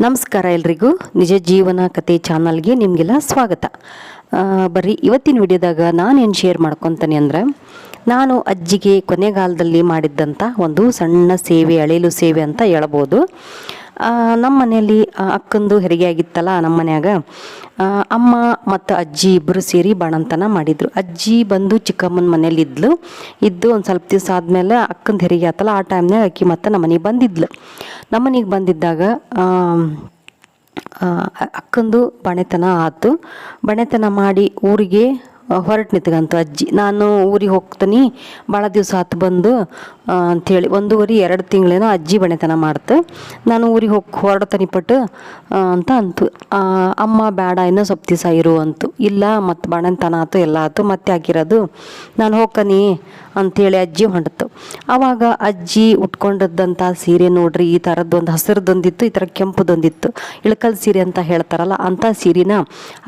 ನಮಸ್ಕಾರ ಎಲ್ರಿಗೂ. ನಿಜ ಜೀವನ ಕತೆ ಚಾನಲ್ಗೆ ನಿಮಗೆಲ್ಲ ಸ್ವಾಗತ. ಬರೀ ಬರ್ರಿ, ಇವತ್ತಿನ ವಿಡಿಯೋದಾಗ ನಾನೇನು ಶೇರ್ ಮಾಡ್ಕೊತೀನಿ ಅಂದ್ರೆ, ನಾನು ಅಜ್ಜಿಗೆ ಕೊನೆಗಾಲದಲ್ಲಿ ಮಾಡಿದ್ದಂಥ ಒಂದು ಸಣ್ಣ ಸೇವೆ ಅಳೆಯಲು ಸೇವೆ ಅಂತ ಹೇಳ್ಬೋದು. ನಮ್ಮ ಮನೆಯಲ್ಲಿ ಅಕ್ಕಂದು ಹೆರಿಗೆ ಆಗಿತ್ತಲ್ಲ ನಮ್ಮ ಮನ್ಯಾಗ ಅಮ್ಮ ಮತ್ತು ಅಜ್ಜಿ ಇಬ್ಬರು ಸೇರಿ ಬಾಣಂತನ ಮಾಡಿದ್ರು. ಅಜ್ಜಿ ಬಂದು ಚಿಕ್ಕಮ್ಮನ ಮನೇಲಿ ಇದ್ಲು. ಇದ್ದು ಒಂದು ಸ್ವಲ್ಪ ದಿವಸ ಆದಮೇಲೆ ಅಕ್ಕಂದು ಹೆರಿಗೆ ಆತಲ್ಲ, ಆ ಟೈಮ್ನಾಗ ಅಕ್ಕಿ ಮತ್ತೆ ನಮ್ಮ ಮನೆಗೆ ಬಂದಿದ್ಲು. ನಮ್ಮ ಮನೆಗೆ ಬಂದಿದ್ದಾಗ ಅಕ್ಕಂದು ಬಣೆತನ ಆತು. ಬಣೆತನ ಮಾಡಿ ಊರಿಗೆ ಹೊರಟು ನಿಂತ್ಕಂತು, ಅಜ್ಜಿ, ನಾನು ಊರಿಗೆ ಹೋಗ್ತೀನಿ. ಭಾಳ ದಿವಸ ಹತ್ತು ಬಂದು. ಅಂಥೇಳಿ ಒಂದೂವರೆ, ಎರಡು ತಿಂಗಳೇನೋ ಅಜ್ಜಿ ಬಣೆತನ ಮಾಡ್ತು. ನಾನು ಊರಿಗೆ ಹೋಗಿ, ಹೊರಡ್ತೀನಿ ಪಟ್ಟು ಅಂತ ಅಂತು. ಅಮ್ಮ ಬೇಡ ಇನ್ನೂ ಸ್ವಲ್ಪ ದಿವಸ ಇರು ಅಂತು. ಇಲ್ಲ, ಮತ್ತು ಬಣೆತನ ಆಯ್ತು ಎಲ್ಲ ಆಯ್ತು ಮತ್ತೆ ಹಾಕಿರೋದು ನಾನು ಹೋಗ್ಕನಿ ಅಂಥೇಳಿ ಅಜ್ಜಿ ಹೊಂಟತು. ಆವಾಗ ಅಜ್ಜಿ ಉಟ್ಕೊಂಡದ್ದಂಥ ಸೀರೆ ನೋಡ್ರಿ, ಈ ಥರದ್ದೊಂದು ಹಸಿರದೊಂದಿತ್ತು ಈ ಥರ ಕೆಂಪುದೊಂದಿತ್ತು. ಇಳಕಲ್ ಸೀರೆ ಅಂತ ಹೇಳ್ತಾರಲ್ಲ ಅಂಥ ಸೀರೆನ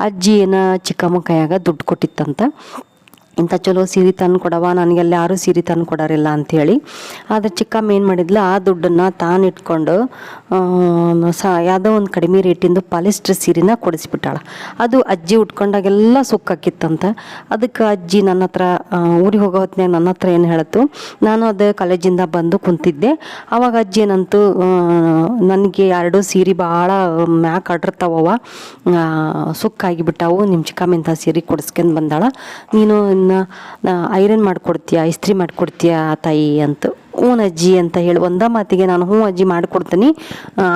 ಅಜ್ಜಿ ಏನ ಚಿಕ್ಕಮ್ಮ ಕೈಯಾಗ ದುಡ್ಡು ಕೊಟ್ಟಿತ್ತಂತ. ಅಂತ ಇಂಥ ಚಲೋ ಸೀರೆ ತಂದು ಕೊಡವ ನನಗೆಲ್ಲ ಯಾರೂ ಸೀರೆ ತಂದು ಕೊಡೋರಿಲ್ಲ ಅಂಥೇಳಿ. ಆದರೆ ಚಿಕ್ಕಮ್ಮ ಏನು ಮಾಡಿದ್ಲು, ಆ ದುಡ್ಡನ್ನು ತಾನು ಇಟ್ಕೊಂಡು ಸ, ಯಾವುದೋ ಒಂದು ಕಡಿಮೆ ರೇಟಿಂದು ಪಾಲಿಸ್ಟ್ರ್ ಸೀರೆನ ಕೊಡಿಸ್ಬಿಟ್ಟಾಳ. ಅದು ಅಜ್ಜಿ ಉಟ್ಕೊಂಡಾಗೆಲ್ಲ ಸುಕ್ಕಾಕಿತ್ತಂತ ಅದಕ್ಕೆ ಅಜ್ಜಿ ನನ್ನ ಹತ್ರ ಊರಿಗೆ ಹೋಗೋ ಹೊತ್ತಿನಾಗ ನನ್ನ ಹತ್ರ ಏನು ಹೇಳ್ತು, ನಾನು ಅದು ಕಾಲೇಜಿಂದ ಬಂದು ಕುಂತಿದ್ದೆ. ಆವಾಗ ಅಜ್ಜಿ ಏನಂತು ನನಗೆ ಎರಡು ಸೀರೆ ಭಾಳ ಮ್ಯಾಕ್ ಆಡಿರ್ತಾವವ ಸುಕ್ಕಾಗಿ ಬಿಟ್ಟಾವು ನಿಮ್ಮ ಚಿಕ್ಕಮ್ಮ ಇಂಥ ಸೀರೆ ಕೊಡಿಸ್ಕೊಂಡು ಬಂದಾಳ. ನೀನು ಇನ್ನು ಐರನ್ ಮಾಡ್ಕೊಡ್ತೀಯ ಇಸ್ತ್ರಿ ಮಾಡಿಕೊಡ್ತೀಯ ತಾಯಿ ಅಂತ. ಹ್ಞೂ ಅಜ್ಜಿ ಅಂತ ಹೇಳಿ ಒಂದ ಮಾತಿಗೆ ನಾನು ಹ್ಞೂ ಅಜ್ಜಿ ಮಾಡಿಕೊಡ್ತೀನಿ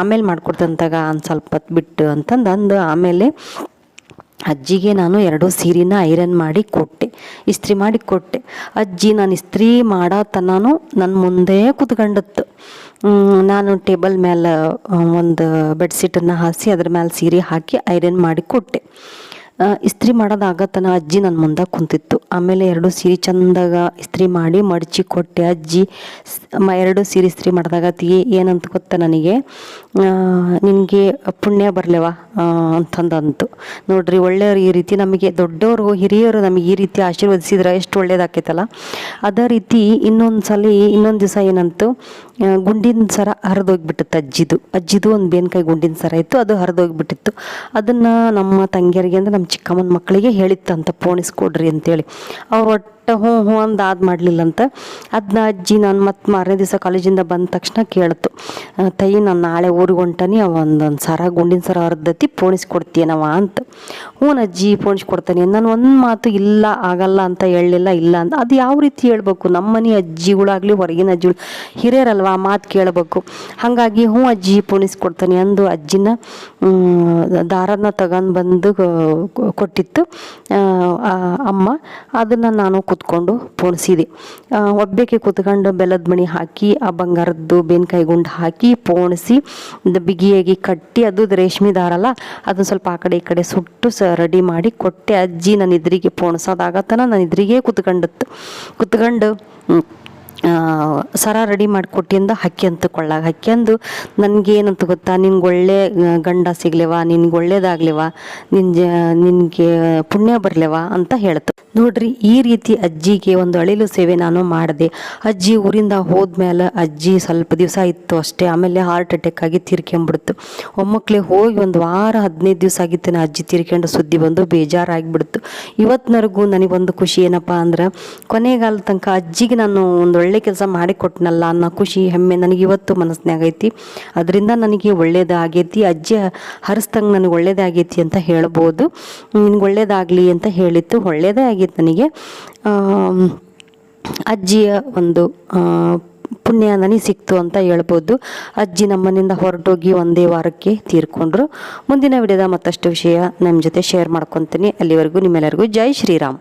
ಆಮೇಲೆ ಮಾಡಿಕೊಡ್ತಂತಾಗ ಒಂದು ಸ್ವಲ್ಪ ಬಿಟ್ಟು ಅಂತಂದು ಅಂದು ಆಮೇಲೆ ಅಜ್ಜಿಗೆ ನಾನು ಎರಡು ಸೀರೆನ ಐರನ್ ಮಾಡಿ ಕೊಟ್ಟೆ, ಇಸ್ತ್ರಿ ಮಾಡಿ ಕೊಟ್ಟೆ. ಅಜ್ಜಿ ನಾನು ಇಸ್ತ್ರಿ ಮಾಡೋ ತನೂ ನನ್ನ ಮುಂದೆ ಕುತ್ಕೊಂಡತ್ತು. ನಾನು ಟೇಬಲ್ ಮೇಲೆ ಒಂದು ಬೆಡ್ಶೀಟನ್ನು ಹಾಸಿ ಅದ್ರ ಮೇಲೆ ಸೀರೆ ಹಾಕಿ ಐರನ್ ಮಾಡಿ ಕೊಟ್ಟೆ. ಇಸ್ತ್ರಿ ಇಸ್ತ್ರಿ ಮಾಡೋದಾಗತನ ಅಜ್ಜಿ ನನ್ನ ಮುಂದೆ ಕುಂತಿತ್ತು. ಆಮೇಲೆ ಎರಡು ಸೀರೆ ಚಂದಾಗ ಇಸ್ತ್ರಿ ಮಾಡಿ ಮಡಚಿ ಕೊಟ್ಟೆ ಅಜ್ಜಿ. ಎರಡು ಸೀರೆ ಇಸ್ತ್ರಿ ಮಾಡಿದಾಗ ತೀ ಏನಂತ ಗೊತ್ತ ನನಗೆ? ನಿನಗೆ ಪುಣ್ಯ ಬರಲೆವ? ಅಂತಂದಂತು. ಅಂತು ನೋಡ್ರಿ, ಒಳ್ಳೆಯವ್ರು ಈ ರೀತಿ ನಮಗೆ, ದೊಡ್ಡವರು, ಹಿರಿಯರು ನಮಗೆ ಈ ರೀತಿ ಆಶೀರ್ವದಿಸಿದ್ರೆ ಎಷ್ಟು ಒಳ್ಳೇದಾಕೈತಲ್ಲ. ಅದೇ ರೀತಿ ಇನ್ನೊಂದು ಸಲ ಇನ್ನೊಂದು ದಿವಸ ಏನಂತು ಗುಂಡಿನ ಸರ ಹರಿದೋಗ್ಬಿಟ್ಟಿತ್ತು ಅಜ್ಜಿದು. ಅಜ್ಜಿದು ಒಂದು ಬೇನ್ಕಾಯಿ ಗುಂಡಿನ ಸರ ಇತ್ತು, ಅದು ಹರಿದೋಗ್ಬಿಟ್ಟಿತ್ತು. ಅದನ್ನು ನಮ್ಮ ತಂಗಿಯರಿಗೆ ಅಂದ್ರೆ ನಮ್ಮ ಚಿಕ್ಕಮ್ಮನ ಮಕ್ಕಳಿಗೆ ಹೇಳಿತ್ತಂತ, ಪೋಣಿಸ್ಕೊಡ್ರಿ ಅಂತೇಳಿ. और ಒಟ್ಟು ಹ್ಞೂ ಹ್ಞೂ ಅಂದು ಅದು ಮಾಡಲಿಲ್ಲ ಅಂತ. ಅದನ್ನ ಅಜ್ಜಿ ನಾನು ಮತ್ತೆ ಮಾರನೇ ದಿವಸ ಕಾಲೇಜಿಂದ ಬಂದ ತಕ್ಷಣ ಕೇಳ್ತು. ತೈ, ನಾನು ನಾಳೆ ಊರಿಗೆ ಹೊಂಟಾನಿ ಒಂದೊಂದು ಸರ, ಗುಂಡಿನ ಸರ ಅರ್ಧತಿ ಪೋಣಿಸ್ಕೊಡ್ತೀಯನವ ಅಂತ. ಹ್ಞೂ ಅಜ್ಜಿ ಪೋಣಿಸ್ಕೊಡ್ತಾನೆ ನಾನು ಒಂದು ಮಾತು ಇಲ್ಲ, ಆಗಲ್ಲ ಅಂತ ಹೇಳಲಿಲ್ಲ, ಇಲ್ಲ ಅಂತ ಅದು ಯಾವ ರೀತಿ ಹೇಳ್ಬೇಕು? ನಮ್ಮನೆ ಅಜ್ಜಿಗಳಾಗಲಿ, ಹೊರಗಿನ ಅಜ್ಜಿಗಳು ಹಿರಿಯರಲ್ವ ಆ ಮಾತು ಕೇಳಬೇಕು. ಹಾಗಾಗಿ ಹ್ಞೂ ಅಜ್ಜಿ ಪೋಣಿಸ್ಕೊಡ್ತಾನೆ ಅಂದು ಅಜ್ಜಿನ ದಾರನ ತಗೊಂಡು ಬಂದು ಕೊಟ್ಟಿತ್ತು. ಅಮ್ಮ, ಅದನ್ನು ನಾನು ಕೂತ್ಕೊಂಡು ಪೋಣಿಸಿದೆ. ಒಬ್ಬಕ್ಕೆ ಕೂತ್ಕೊಂಡು ಬೆಲ್ಲದ ಮಣಿ ಹಾಕಿ, ಆ ಬಂಗಾರದ್ದು ಬೇನ್ಕಾಯಿ ಗುಂಡು ಹಾಕಿ ಪೋಣಿಸಿ ಬಿಗಿಯಾಗಿ ಕಟ್ಟಿ, ಅದು ರೇಷ್ಮೆ ದಾರ ಅಲ್ಲ, ಅದನ್ನ ಸ್ವಲ್ಪ ಆ ಕಡೆ ಈ ಕಡೆ ಸುಟ್ಟು ಸ ರೆಡಿ ಮಾಡಿ ಕೊಟ್ಟೆ. ಅಜ್ಜಿ ನನ್ನ ಇದ್ರಿಗೆ ಪೋಣಿಸೋದಾಗತ್ತನ ನನ್ನ ಇದ್ರಿಗೆ ಕೂತ್ಕೊಂಡತ್ತು. ಕೂತ್ಕೊಂಡು ಸರ ರೆಡಿ ಮಾಡಿಕೊಟ್ಟಿಂದ ಹಕ್ಕಿ ಅಂತ ಕೊಳ್ಳಾಗ ಹಕ್ಕಿಂದು ನನಗೇನಂತ ಗೊತ್ತಾ? ನಿನ್ಗೆ ಒಳ್ಳೆ ಗಂಡ ಸಿಗ್ಲೇವಾ? ನಿನ್ಗೆ ಒಳ್ಳೇದಾಗ್ಲಿವಾ? ನಿನ್ ಜ, ನಿನಗೆ ಪುಣ್ಯ ಬರಲೇವಾ? ಅಂತ ಹೇಳ್ತು. ನೋಡ್ರಿ, ಈ ರೀತಿ ಅಜ್ಜಿಗೆ ಒಂದು ಅಳಿಲು ಸೇವೆ ನಾನು ಮಾಡಿದೆ. ಅಜ್ಜಿ ಊರಿಂದ ಹೋದ್ಮೇಲೆ ಅಜ್ಜಿ ಸ್ವಲ್ಪ ದಿವಸ ಇತ್ತು ಅಷ್ಟೇ, ಆಮೇಲೆ ಹಾರ್ಟ್ ಅಟ್ಯಾಕ್ ಆಗಿ ತೀರ್ಕೊಂಬಿಡ್ತು ಒಮ್ಮಕ್ಳೆ ಹೋಗಿ ಒಂದು ವಾರ, ಹದಿನೈದು ದಿವಸ ಆಗಿತ್ತು ನಾನು ಅಜ್ಜಿ ತೀರ್ಕೊಂಡು ಸುದ್ದಿ ಬಂದು ಬೇಜಾರಾಗಿಬಿಡ್ತು. ಇವತ್ತಿನವರೆಗೂ ನನಗೊಂದು ಖುಷಿ ಏನಪ್ಪ ಅಂದ್ರೆ, ಕೊನೆಗಾಲ ತನಕ ಅಜ್ಜಿಗೆ ನಾನು ಒಂದು ಒಳ್ಳೆ ಕೆಲಸ ಮಾಡಿ ಕೊಟ್ಟನಲ್ಲ ಅನ್ನೋ ಖುಷಿ, ಹೆಮ್ಮೆ ನನಗೆ ಇವತ್ತು ಮನಸ್ಸಿನಾಗ ಐತಿ. ಅದರಿಂದ ನನಗೆ ಒಳ್ಳೇದಾಗೈತಿ ಅಜ್ಜಿ ಹರಿಸ್ದಂಗೆ ನನಗೆ ಒಳ್ಳೇದಾಗೈತಿ ಅಂತ ಹೇಳ್ಬೋದು. ನಿನ್ಗೆ ಒಳ್ಳೇದಾಗಲಿ ಅಂತ ಹೇಳಿತ್ತು, ಒಳ್ಳೇದೇ ಆಗೈತಿ ನನಗೆ ಅಜ್ಜಿಯ ಒಂದು ಪುಣ್ಯ ನನಗೆ ಸಿಕ್ತು ಅಂತ ಹೇಳ್ಬೋದು. ಅಜ್ಜಿ ನಮ್ಮನಿಂದ ಹೊರಟೋಗಿ ಒಂದೇ ವಾರಕ್ಕೆ ತೀರ್ಕೊಂಡ್ರು. ಮುಂದಿನ ವಿಡಿಯೋದ ಮತ್ತಷ್ಟು ವಿಷಯ ನಮ್ಮ ಜೊತೆ ಶೇರ್ ಮಾಡ್ಕೊತೀನಿ. ಅಲ್ಲಿವರೆಗೂ ನಿಮ್ಮೆಲ್ಲರಿಗೂ ಜೈ ಶ್ರೀರಾಮ್.